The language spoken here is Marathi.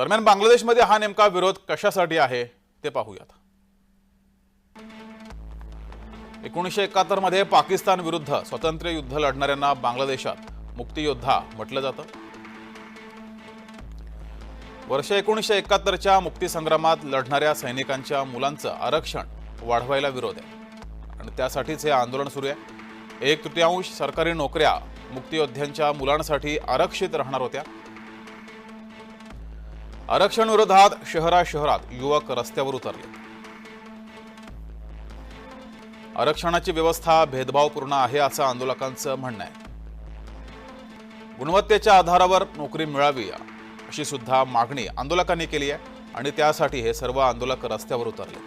दरम्यान बांगलादेशमध्ये हा नेमका विरोध कशासाठी आहे ते पाहूयात. एकोणीसशे एकाहत्तरमध्ये पाकिस्तान विरुद्ध स्वतंत्र युद्ध लढणाऱ्यांना बांगलादेशात मुक्तियोद्धा म्हटलं जातं. वर्ष एकोणीसशे एकाहत्तरच्या मुक्तीसंग्रामात लढणाऱ्या सैनिकांच्या मुलांचं आरक्षण वाढवायला विरोध आहे. आणि त्यासाठीच हे आंदोलन सुरू आहे. एक तृतीयांश सरकारी नोकऱ्या मुक्तियोद्ध्यांच्या मुलांसाठी आरक्षित राहणार होत्या. आरक्षण विरोधात शहरा शहरात युवक रस्त्यावर उतरले. आरक्षणाची व्यवस्था भेदभावपूर्ण आहे असं आंदोलकांचं म्हणणं आहे. गुणवत्तेच्या आधारावर नोकरी मिळावी अशी सुद्धा मागणी आंदोलकांनी केली आहे आणि त्यासाठी हे सर्व आंदोलक रस्त्यावर उतरले.